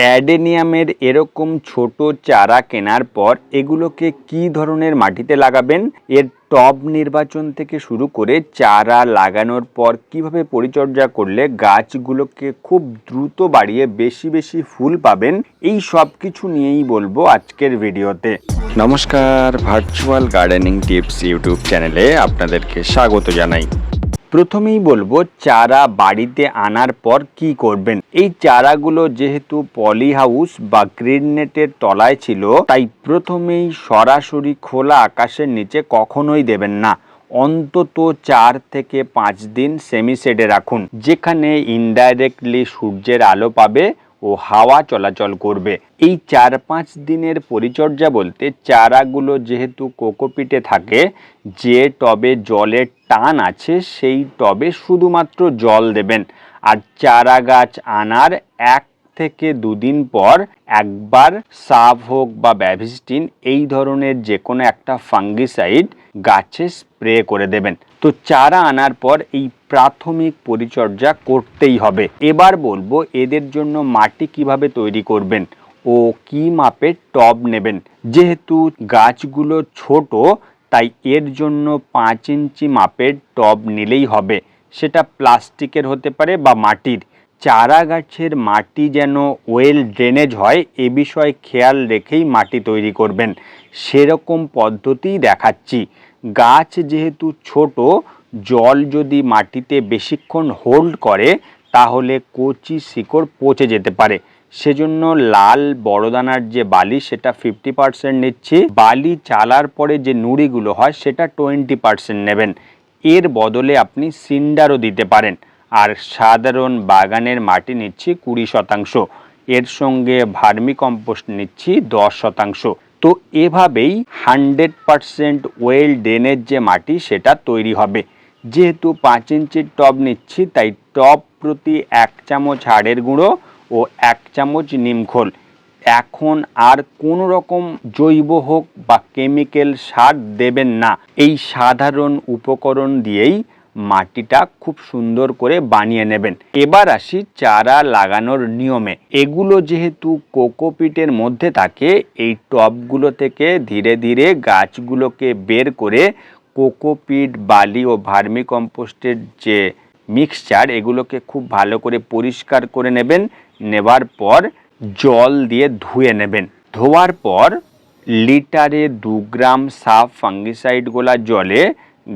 অ্যাডেনিয়ামের এরকম ছোট চারা কেনার পর এগুলোকে কি ধরনের মাটিতে লাগাবেন? এর টব নির্বাচন থেকে শুরু করে চারা লাগানোর পর কীভাবে পরিচর্যা করলে গাছগুলোকে খুব দ্রুত বাড়িয়ে বেশি বেশি ফুল পাবেন? এই সব কিছু নিয়েই বলব আজকের ভিডিওতে। নমস্কার ভার্চুয়াল গার্ডেনিং টিপস ইউটিউব চ্যানেলে আপনাদেরকে স্বাগত জানাই। প্রথমেই বলব, চারা বাড়িতে আনার পর কি করবেন? এই চারাগুলো যেহেতু পলি হাউস বা গ্রিন নেটের তলায় ছিল, তাই প্রথমেই সরাসরি খোলা আকাশের নিচে কখনোই দেবেন না। অন্তত চার থেকে পাঁচ দিন সেমি শেডে রাখুন, যেখানে ইনডাইরেক্টলি সূর্যের আলো পাবে ও হাওয়া চলাচল করবে। এই চার পাঁচ দিনের পরিচর্যা বলতে চারাগুলো যেহেতু কোকোপিটে থাকে, যে টবে জলের টান আছে সেই টবে শুধুমাত্র জল দেবেন। আর চারা গাছ আনার এক থেকে দুদিন পর একবার সাব হোক বা ব্যাভিস্টিন, এই ধরনের যে কোনো একটা ফাঙ্গিসাইড গাছে স্প্রে করে দেবেন। তো চারা আনার পর এই প্রাথমিক পরিচর্যা করতেই হবে। এবার বলব, এদের জন্য মাটি কীভাবে তৈরি করবেন ও কি মাপের টব নেবেন। যেহেতু গাছগুলো ছোট, তাই এর জন্য পাঁচ ইঞ্চি মাপের টব নিলেই হবে। সেটা প্লাস্টিকের হতে পারে বা মাটির। চারা গাছের মাটি যেন ওয়েল ড্রেনেজ হয়, এ বিষয়ে খেয়াল রেখেই মাটি তৈরি করবেন। সেরকম পদ্ধতিই দেখাচ্ছি। গাছ যেহেতু ছোট, জল যদি মাটিতে বেশিক্ষণ হোল্ড করে, তাহলে কচি শিকড় পচে যেতে পারে। সেজন্য লাল বড়দানার যে বালি, সেটা ফিফটি পার্সেন্ট নিচ্ছি। বালি চালার পরে যে নুড়িগুলো হয়, সেটা টোয়েন্টি পার্সেন্ট নেবেন। এর বদলে আপনি সিন্ডারও দিতে পারেন। আর সাধারণ বাগানের মাটি নিচ্ছি কুড়ি শতাংশ। এর সঙ্গে ভার্মি কম্পোস্ট নিচ্ছি দশ শতাংশ। তো এভাবেই হান্ড্রেড পারসেন্ট ওয়েল ড্রেনের যে মাটি, সেটা তৈরি হবে। যেহেতু পাঁচ ইঞ্চির টব নিচ্ছি, তাই টব প্রতি এক চামচ হাড়ের গুঁড়ো ও এক চামচ নিমখোল এখন আর কোনো রকম জৈব হোক বা কেমিক্যাল সার দেবেন না। এই সাধারণ উপকরণ দিয়েই মাটিটা খুব সুন্দর করে বানিয়ে নেবেন। এবার আসি চারা লাগানোর নিয়মে। এগুলো যেহেতু কোকোপিটের মধ্যে থাকে, এই টবগুলো থেকে ধীরে ধীরে গাছগুলোকে বের করে কোকোপিট, বালি ও ভার্মি কম্পোস্টের যে মিক্সচার, এগুলোকে খুব ভালো করে পরিষ্কার করে নেবেন। নেবার পর জল দিয়ে ধুয়ে নেবেন। ধোয়ার পর লিটারে দু গ্রাম সাফ ফাঙ্গিসাইড গোলা জলে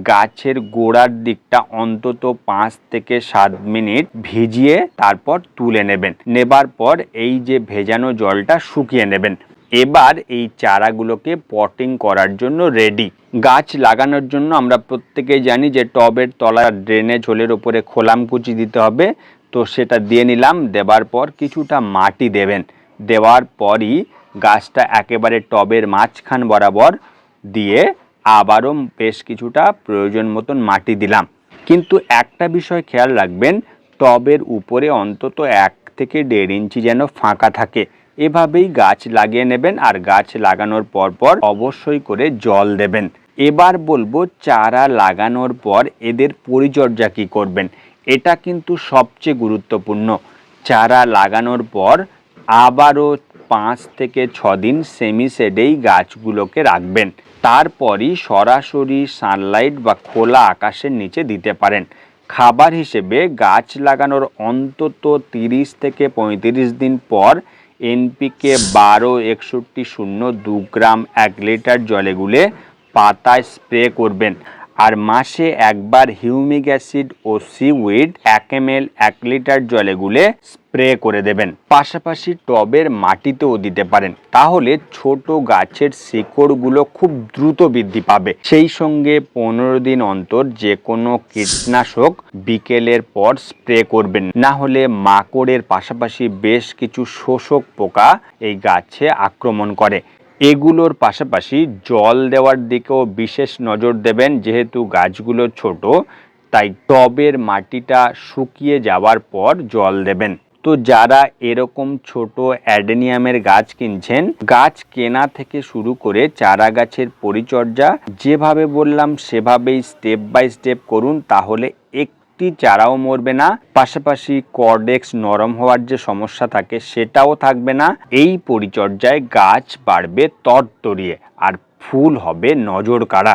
গাছের গোড়ার দিকটা অন্তত পাঁচ থেকে সাত মিনিট ভিজিয়ে তারপর তুলে নেবেন। নেবার পর এই যে ভেজানো জলটা শুকিয়ে নেবেন। এবার এই চারাগুলোকে পটিং করার জন্য রেডি গাছ লাগানোর জন্য আমরা প্রত্যেকেই জানি যে টবের তলার ড্রেনেজ হোলের উপরে খোলামকুচি দিতে হবে। তো সেটা দিয়ে নিলাম, দেবার পর কিছুটা মাটি দেবেন। দেওয়ার পরই গাছটা একেবারে টবের মাঝখান বরাবর দিয়ে আবারও বেশ কিছুটা প্রয়োজন মতন মাটি দিলাম। কিন্তু একটা বিষয় খেয়াল রাখবেন, টবের উপরে অন্তত এক থেকে দেড় ইঞ্চি যেন ফাঁকা থাকে। এভাবেই গাছ লাগিয়ে নেবেন আর গাছ লাগানোর পর পর অবশ্যই করে জল দেবেন। এবার বলব চারা লাগানোর পর এদের পরিচর্যা কি করবেন, এটা কিন্তু সবচেয়ে গুরুত্বপূর্ণ। চারা লাগানোর পর আবারও পাঁচ থেকে দিন সেমি শেডেই গাছগুলোকে রাখবেন। তারপরই সরাসরি সানলাইট বা খোলা আকাশের নিচে দিতে পারেন। খাবার হিসেবে গাছ লাগানোর অন্তত তিরিশ থেকে পঁয়ত্রিশ দিন পর এনপিকে বারো একষট্টি শূন্য দু গ্রাম এক লিটার জলে গুলে পাতায় স্প্রে করবেন। আর মাসে একবার হিউমিক অ্যাসিড ও সিউইড এক এম এল এক লিটার জলে গুলে স্প্রে করে দেবেন। পাশাপাশি টবের মাটিতেও দিতে পারেন। তাহলে ছোট গাছের শিকড়গুলো খুব দ্রুত বৃদ্ধি পাবে। সেই সঙ্গে পনেরো দিন অন্তর যে কোনো কীটনাশক বিকেলের পর স্প্রে করবেন। না হলে মাকড়ের পাশাপাশি বেশ কিছু শোষক পোকা এই গাছে আক্রমণ করে। এগুলোর পাশাপাশি জল দেওয়ার দিকেও বিশেষ নজর দেবেন, যেহেতু গাছগুলো ছোট, তাই টবের মাটিটা শুকিয়ে যাওয়ার পর জল দেবেন। তো যারা এরকম ছোট অ্যাডেনিয়ামের গাছ কিনছেন, গাছ কেনা থেকে শুরু করে চারা গাছের পরিচর্যা, যেভাবে বললাম সেভাবেই স্টেপ বাই স্টেপ করুন, তাহলে একটু একটি চারাও মরবে না, পাশাপাশি কর্ডেক্স নরম হওয়ার যে সমস্যা থাকে সেটাও থাকবে না। এই পরিচর্যায় গাছ বাড়বে তরতরিয়ে, আর ফুল হবে নজর কাড়া